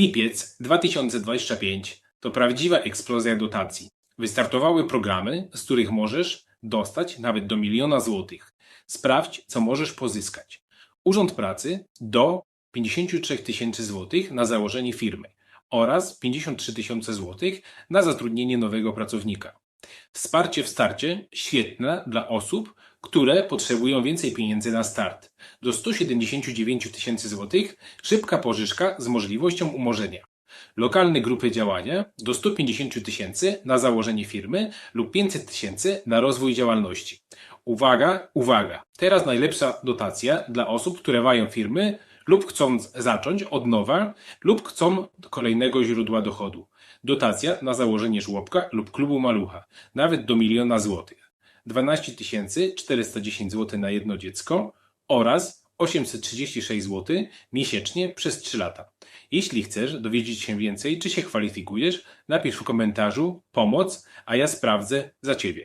Lipiec 2025 to prawdziwa eksplozja dotacji. Wystartowały programy, z których możesz dostać nawet do miliona złotych. Sprawdź, co możesz pozyskać. Urząd Pracy do 53 tysięcy złotych na założenie firmy oraz 53 tysiące złotych na zatrudnienie nowego pracownika. Wsparcie w starcie świetne dla osób, które potrzebują więcej pieniędzy na start. Do 179 tysięcy złotych szybka pożyczka z możliwością umorzenia. Lokalne grupy działania do 150 tysięcy na założenie firmy lub 500 tysięcy na rozwój działalności. Uwaga, uwaga! Teraz najlepsza dotacja dla osób, które mają firmy lub chcą zacząć od nowa lub chcą kolejnego źródła dochodu. Dotacja na założenie żłobka lub klubu malucha, nawet do miliona złotych. 12 410 zł na jedno dziecko oraz 836 zł miesięcznie przez 3 lata. Jeśli chcesz dowiedzieć się więcej, czy się kwalifikujesz, napisz w komentarzu pomoc, a ja sprawdzę za Ciebie.